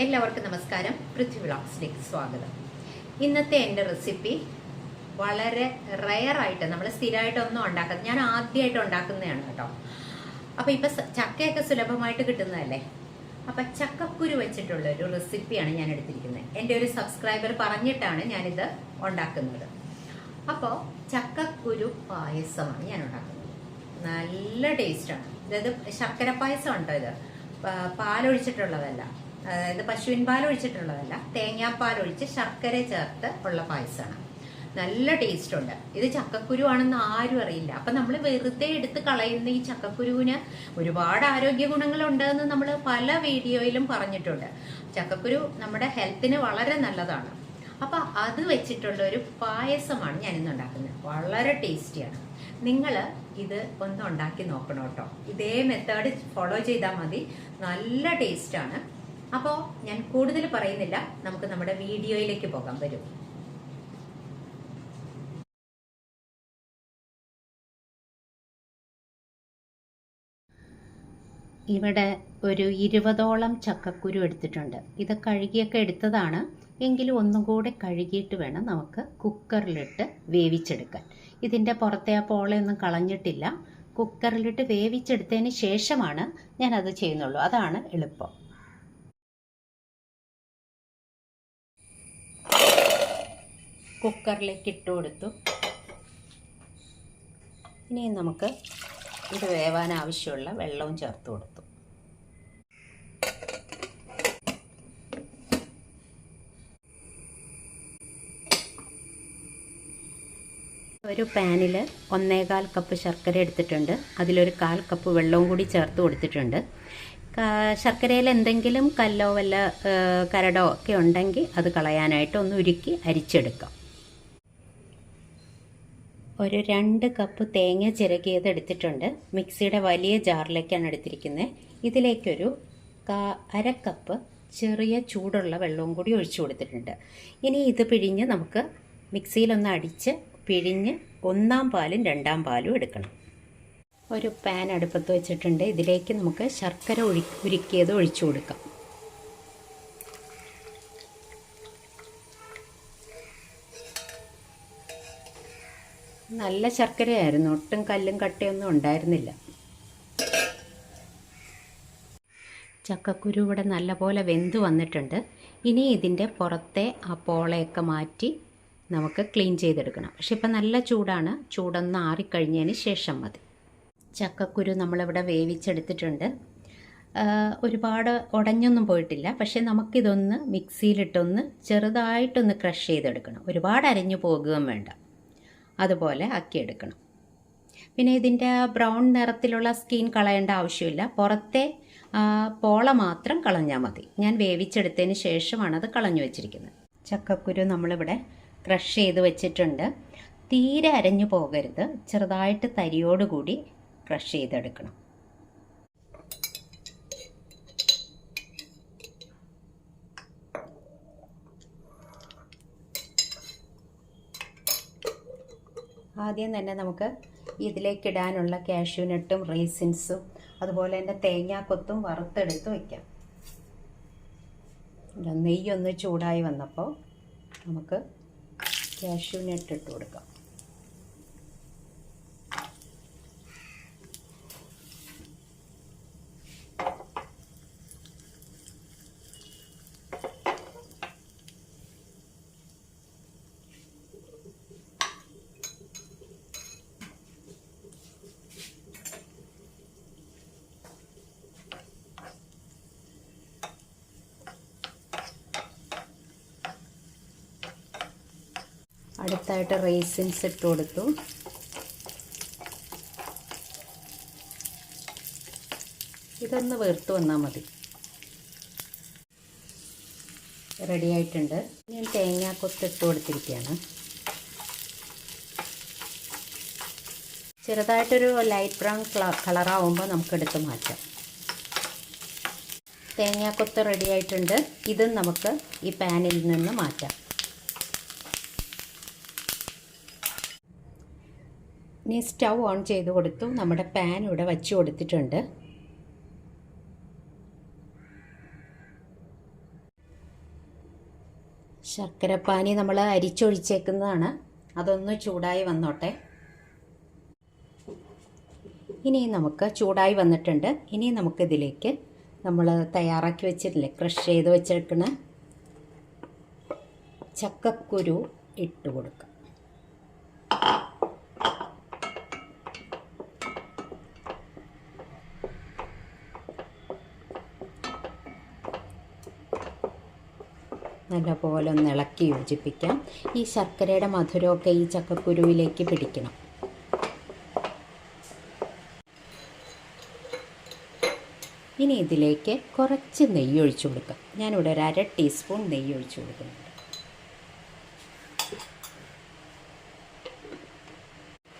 എല്ലാവർക്കും നമസ്കാരം. പൃഥ്വി വ്ളോഗ്സിലേക്ക് സ്വാഗതം. ഇന്നത്തെ എന്റെ റെസിപ്പി വളരെ റയറായിട്ട് നമ്മൾ സ്ഥിരമായിട്ടൊന്നും ഉണ്ടാക്കുന്നത് ഞാൻ ആദ്യമായിട്ട് ഉണ്ടാക്കുന്നതാണ് കേട്ടോ. അപ്പോൾ ഇപ്പം ചക്കയൊക്കെ സുലഭമായിട്ട് കിട്ടുന്നതല്ലേ? അപ്പം ചക്കക്കുരു വെച്ചിട്ടുള്ള ഒരു റെസിപ്പിയാണ് ഞാൻ എടുത്തിരിക്കുന്നത്. എന്റെ ഒരു സബ്സ്ക്രൈബർ പറഞ്ഞിട്ടാണ് ഞാനിത് ഉണ്ടാക്കുന്നത്. അപ്പോൾ ചക്കക്കുരു പായസമാണ് ഞാൻ ഉണ്ടാക്കുന്നത്. നല്ല ടേസ്റ്റാണ് അതായത് ശർക്കര പായസം ഉണ്ടോ ഇത്? പാലൊഴിച്ചിട്ടുള്ളതല്ല. അതായത് പശുവിൻ പാൽ ഒഴിച്ചിട്ടുള്ളതല്ല തേങ്ങാപ്പാൽ ഒഴിച്ച് ശർക്കര ചേർത്ത് ഉള്ള പായസമാണ് നല്ല ടേസ്റ്റ് ഉണ്ട് ഇത് ചക്കക്കുരു ആണെന്ന് ആരും അറിയില്ല. അപ്പൊ നമ്മൾ വെറുതെ എടുത്ത് കളയുന്ന ഈ ചക്കക്കുരുവിന് ഒരുപാട് ആരോഗ്യ ഗുണങ്ങൾ ഗുണങ്ങളുണ്ടെന്ന് നമ്മൾ പല വീഡിയോയിലും പറഞ്ഞിട്ടുണ്ട്. ചക്കക്കുരു നമ്മുടെ ഹെൽത്തിന് വളരെ നല്ലതാണ്. അപ്പൊ അത് വെച്ചിട്ടുള്ള ഒരു പായസമാണ് ഞാൻ ഇന്ന് ഉണ്ടാക്കുന്നത്. വളരെ ടേസ്റ്റിയാണ്. നിങ്ങൾ ഇത് ഒന്ന് ഉണ്ടാക്കി നോക്കണം കേട്ടോ. ഇതേ മെത്തേഡ് ഫോളോ ചെയ്താൽ മതി. നല്ല ടേസ്റ്റാണ്. അപ്പോൾ ഞാൻ കൂടുതൽ പറയുന്നില്ല. നമുക്ക് നമ്മുടെ വീഡിയോയിലേക്ക് പോകാൻ വരും. ഇവിടെ ഒരു ഇരുപതോളം ചക്കക്കുരു എടുത്തിട്ടുണ്ട്. ഇത് കഴുകിയൊക്കെ എടുത്തതാണ്. എങ്കിലും ഒന്നും കൂടെ കഴുകിയിട്ട് വേണം നമുക്ക് കുക്കറിലിട്ട് വേവിച്ചെടുക്കാൻ. ഇതിന്റെ പുറത്തെ ആ പോളയൊന്നും കളഞ്ഞിട്ടില്ല. കുക്കറിലിട്ട് വേവിച്ചെടുത്തതിന് ശേഷമാണ് ഞാനത് ചെയ്യുന്നുള്ളൂ. അതാണ് എളുപ്പം. കുക്കറിലേക്ക് ഇട്ട് കൊടുത്തു. ഇനി നമുക്ക് ഇത് വേവാൻ ആവശ്യമുള്ള വെള്ളവും ചേർത്ത് കൊടുത്തു. ഒരു പാനിൽ ഒന്നേകാൽ കപ്പ് ശർക്കര എടുത്തിട്ടുണ്ട്. അതിലൊരു കാൽ കപ്പ് വെള്ളവും കൂടി ചേർത്ത് കൊടുത്തിട്ടുണ്ട്. ശർക്കരയിൽ എന്തെങ്കിലും കല്ലോ വല്ല കരടോ ഒക്കെ ഉണ്ടെങ്കിൽ അത് കളയാനായിട്ട് ഒന്ന് ഉരുക്കി അരിച്ചെടുക്കാം. ഒരു രണ്ട് കപ്പ് തേങ്ങ ചിരകിയത് എടുത്തിട്ടുണ്ട്. മിക്സിയുടെ വലിയ ജാറിലേക്കാണ് എടുത്തിരിക്കുന്നത്. ഇതിലേക്കൊരു കാ കപ്പ് ചെറിയ ചൂടുള്ള വെള്ളവും കൂടി ഒഴിച്ചു കൊടുത്തിട്ടുണ്ട്. ഇനി ഇത് പിഴിഞ്ഞ് നമുക്ക് മിക്സിയിലൊന്ന് അടിച്ച് പിഴിഞ്ഞ് ഒന്നാം പാലും രണ്ടാം പാലും എടുക്കണം. ഒരു പാൻ അടുപ്പത്ത് വെച്ചിട്ടുണ്ട്. ഇതിലേക്ക് നമുക്ക് ശർക്കര ഒഴി ഉരുക്കിയത് ഒഴിച്ചു കൊടുക്കാം. നല്ല ശർക്കരയായിരുന്നു. ഒട്ടും കല്ലും കട്ടയൊന്നും ഉണ്ടായിരുന്നില്ല. ചക്കക്കുരു ഇവിടെ നല്ലപോലെ വെന്ത് വന്നിട്ടുണ്ട്. ഇനി ഇതിന്റെ പുറത്തെ ആ പോളയൊക്കെ മാറ്റി നമുക്ക് ക്ലീൻ ചെയ്തെടുക്കണം. പക്ഷെ ഇപ്പം നല്ല ചൂടാണ്. ചൂടൊന്ന് ആറിക്കഴിഞ്ഞതിന് ശേഷം മതി. ചക്കക്കുരു നമ്മളിവിടെ വേവിച്ചെടുത്തിട്ടുണ്ട്. ഒരുപാട് ഉടഞ്ഞൊന്നും പോയിട്ടില്ല. പക്ഷെ നമുക്കിതൊന്ന് മിക്സിയിലിട്ടൊന്ന് ചെറുതായിട്ടൊന്ന് ക്രഷ് ചെയ്തെടുക്കണം. ഒരുപാട് അരഞ്ഞു പോകുകയും വേണ്ട. അതുപോലെ ആക്കിയെടുക്കണം. പിന്നെ ഇതിന്റെ ബ്രൗൺ നിറത്തിലുള്ള സ്കിൻ കളയേണ്ട ആവശ്യമില്ല. പുറത്തെ പോള മാത്രം കളഞ്ഞാൽ മതി. ഞാൻ വേവിച്ചെടുത്തതിന് ശേഷമാണ് അത് കളഞ്ഞു വെച്ചിരിക്കുന്നത്. ചക്കക്കുരു നമ്മളിവിടെ ക്രഷ് ചെയ്ത് വെച്ചിട്ടുണ്ട്. തീരെ അരഞ്ഞു പോകരുത്. ചെറുതായിട്ട് തരിയോടുകൂടി ക്രഷ് ചെയ്തെടുക്കണം. ആദ്യം തന്നെ നമുക്ക് ഇതിലേക്ക് ഇടാനുള്ള കാഷ്യൂനട്ടും റേസിൻസും അതുപോലെ തന്നെ തേങ്ങാക്കൊത്തും വറുത്തെടുത്ത് വയ്ക്കാം നെയ്യൊന്ന് ചൂടായി വന്നപ്പോൾ നമുക്ക് കാഷ്യൂനട്ട് ഇട്ട് കൊടുക്കാം. അടുത്തായിട്ട് റേസിൻസ് ഇട്ട് കൊടുത്തു. ഇതൊന്ന് വീർത്ത് വന്നാൽ മതി. റെഡി ആയിട്ടുണ്ട്. ഞാൻ തേങ്ങാക്കൊത്ത് ഇട്ട് കൊടുത്തിരിക്കുകയാണ്. ചെറുതായിട്ടൊരു ലൈറ്റ് ബ്രൗൺ കളറാവുമ്പോൾ നമുക്കെടുത്ത് മാറ്റാം. തേങ്ങാക്കൊത്ത് റെഡി ആയിട്ടുണ്ട്. ഇതും നമുക്ക് ഈ പാനിൽ നിന്ന് മാറ്റാം. ഇനി സ്റ്റൗ ഓൺ ചെയ്ത് കൊടുത്തു. നമ്മുടെ പാൻ ഇവിടെ വച്ച് കൊടുത്തിട്ടുണ്ട്. ശർക്കരപ്പാനി നമ്മൾ അരിച്ചൊഴിച്ചേക്കുന്നതാണ്. അതൊന്ന് ചൂടായി വന്നോട്ടെ. ഇനി നമുക്ക് ചൂടായി വന്നിട്ടുണ്ട്. ഇനി നമുക്കിതിലേക്ക് നമ്മൾ തയ്യാറാക്കി വെച്ചിട്ടില്ലേ? ക്രഷ് ചെയ്ത് വെച്ചേക്കണ ചക്കക്കുരു ഇട്ട് കൊടുക്കാം. നല്ലപോലെ ഒന്ന് ഇളക്കി യോജിപ്പിക്കാം. ഈ ശർക്കരയുടെ മധുരമൊക്കെ ഈ ചക്കക്കുരുവിലേക്ക് പിടിക്കണം. ഇനി ഇതിലേക്ക് കുറച്ച് നെയ്യ് ഒഴിച്ചു കൊടുക്കാം. ഞാനിവിടെ ഒരു അര ടീസ്പൂൺ നെയ്യ് ഒഴിച്ചു കൊടുക്കുന്നുണ്ട്.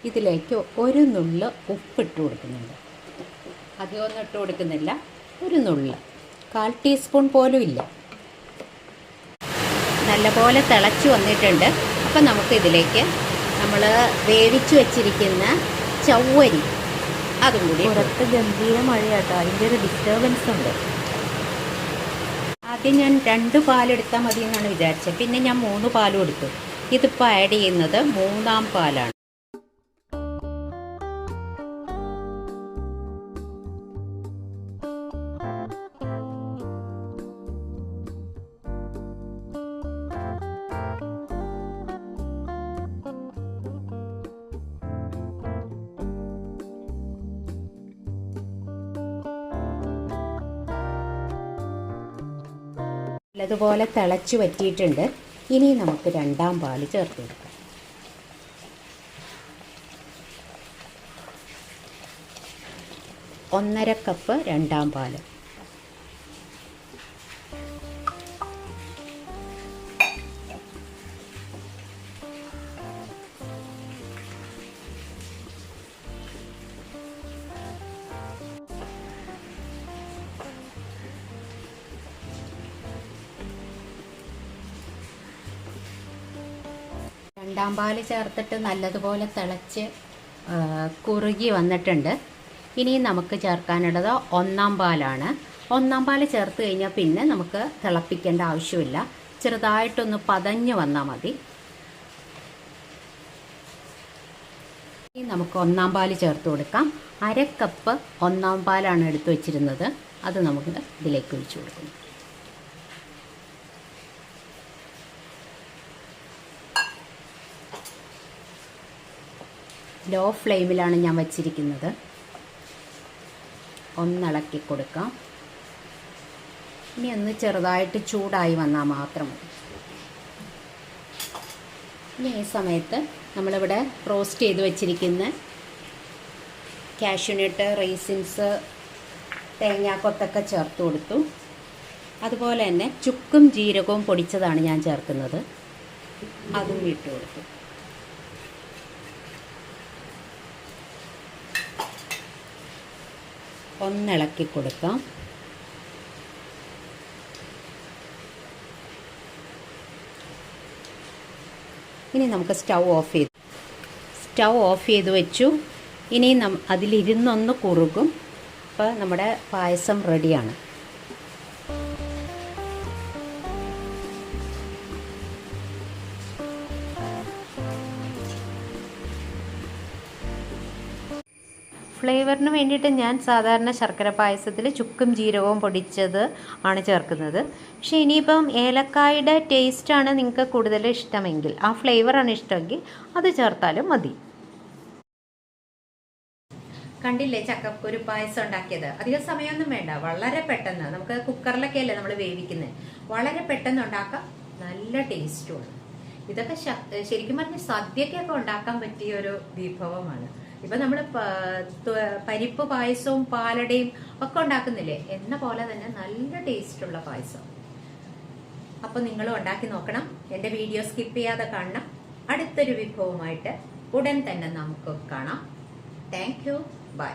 ഇതിലേക്ക് ഒരു നുള്ള് ഉപ്പിട്ട് കൊടുക്കുന്നുണ്ട്. അധികമൊന്നും ഇട്ട് കൊടുക്കുന്നില്ല. ഒരു നുള്ള്. കാൽ ടീസ്പൂൺ പോലും ഇല്ല. നല്ലപോലെ തിളച്ചു വന്നിട്ടുണ്ട്. അപ്പം നമുക്ക് ഇതിലേക്ക് നമ്മൾ വേവിച്ച് വെച്ചിരിക്കുന്ന ചവ്വരി അതും കൂടി പുറത്ത് ഗംഭീര മഴയാട്ടോ. അതിന്റെ ഒരു ഡിസ്റ്റർബൻസ് ഉണ്ട്. ആദ്യം ഞാൻ രണ്ട് പാലെടുത്താൽ മതി എന്നാണ് വിചാരിച്ചത്. പിന്നെ ഞാൻ മൂന്ന് പാലും എടുത്തു. ഇതിപ്പോൾ ആഡ് ചെയ്യുന്നത് മൂന്നാം പാലാണ്. നല്ലതുപോലെ തിളച്ചു വറ്റിയിട്ടുണ്ട്. ഇനി നമുക്ക് രണ്ടാം പാൽ ചേർത്ത് കൊടുക്കാം. ഒന്നര കപ്പ് രണ്ടാം പാൽ. രണ്ടാം പാൽ ചേർത്തിട്ട് നല്ലതുപോലെ തിളച്ച് കുറുകി വന്നിട്ടുണ്ട്. ഇനി നമുക്ക് ചേർക്കാനുള്ളത് ഒന്നാം പാലാണ്. ഒന്നാം പാൽ ചേർത്ത് കഴിഞ്ഞാൽ പിന്നെ നമുക്ക് തിളപ്പിക്കേണ്ട ആവശ്യമില്ല. ചെറുതായിട്ടൊന്ന് പതഞ്ഞ് വന്നാൽ മതി. ഇനി നമുക്ക് ഒന്നാം പാൽ ചേർത്ത് കൊടുക്കാം. അര കപ്പ് ഒന്നാം പാലാണ് എടുത്തു വച്ചിരുന്നത്. അത് നമുക്ക് ഇതിലേക്ക് ഒഴിച്ചു കൊടുക്കുന്നു. ലോ ഫ്ലെയിമിലാണ് ഞാൻ വച്ചിരിക്കുന്നത്. ഒന്നിളക്കി കൊടുക്കാം. ഇനി ഒന്ന് ചെറുതായിട്ട് ചൂടായി വന്നാൽ മാത്രം മതി. ഇനി ഈ സമയത്ത് നമ്മളിവിടെ റോസ്റ്റ് ചെയ്ത് വെച്ചിരിക്കുന്ന കാഷ്യൂനട്ട് റൈസിൻസ് തേങ്ങാക്കൊത്തൊക്കെ ചേർത്ത് കൊടുത്തു. അതുപോലെ തന്നെ ചുക്കും ജീരകവും പൊടിച്ചതാണ് ഞാൻ ചേർക്കുന്നത്. അതും ഇട്ട് കൊടുത്തു. ഒന്നിളക്കി കൊടുക്കാം. ഇനി നമുക്ക് സ്റ്റൗ ഓഫ് ചെയ്ത്. സ്റ്റൗ ഓഫ് ചെയ്ത് വെച്ചു. ഇനി നം അതിലിരുന്നൊന്ന് കുറുകും. അപ്പോൾ നമ്മുടെ പായസം റെഡിയാണ്. ഫ്ലേവറിന് വേണ്ടിയിട്ട് ഞാൻ സാധാരണ ശർക്കര പായസത്തിൽ ചുക്കും ജീരകവും പൊടിച്ചത് ആണ് ചേർക്കുന്നത്. പക്ഷേ ഇനിയിപ്പം ഏലക്കായുടെ ടേസ്റ്റാണ് നിങ്ങൾക്ക് കൂടുതൽ ഇഷ്ടമെങ്കിൽ ആ ഫ്ലേവറാണ് ഇഷ്ടമെങ്കിൽ അത് ചേർത്താലും മതി. കണ്ടില്ലേ ചക്കപ്പൊരു പായസം ഉണ്ടാക്കിയത്? അധികം സമയമൊന്നും വേണ്ട. വളരെ പെട്ടെന്ന്. നമുക്ക് കുക്കറിലൊക്കെ അല്ലേ നമ്മൾ വേവിക്കുന്നത് വളരെ പെട്ടെന്ന് ഉണ്ടാക്കാം. നല്ല ടേസ്റ്റുമാണ് ഇതൊക്കെ ശരിക്കും പറഞ്ഞ സദ്യക്കൊക്കെ ഉണ്ടാക്കാൻ പറ്റിയ ഒരു വിഭവമാണ്. ഇപ്പൊ നമ്മൾ പരിപ്പ് പായസവും പാലടയും ഒക്കെ ഉണ്ടാക്കുന്നില്ലേ? എന്ന പോലെ തന്നെ നല്ല ടേസ്റ്റുള്ള പായസം. അപ്പൊ നിങ്ങൾ ഉണ്ടാക്കി നോക്കണം. എന്റെ വീഡിയോ സ്കിപ്പ് ചെയ്യാതെ കാണണം. അടുത്തൊരു വിഭവമായിട്ട് ഉടൻ തന്നെ നമുക്ക് കാണാം. Thank you by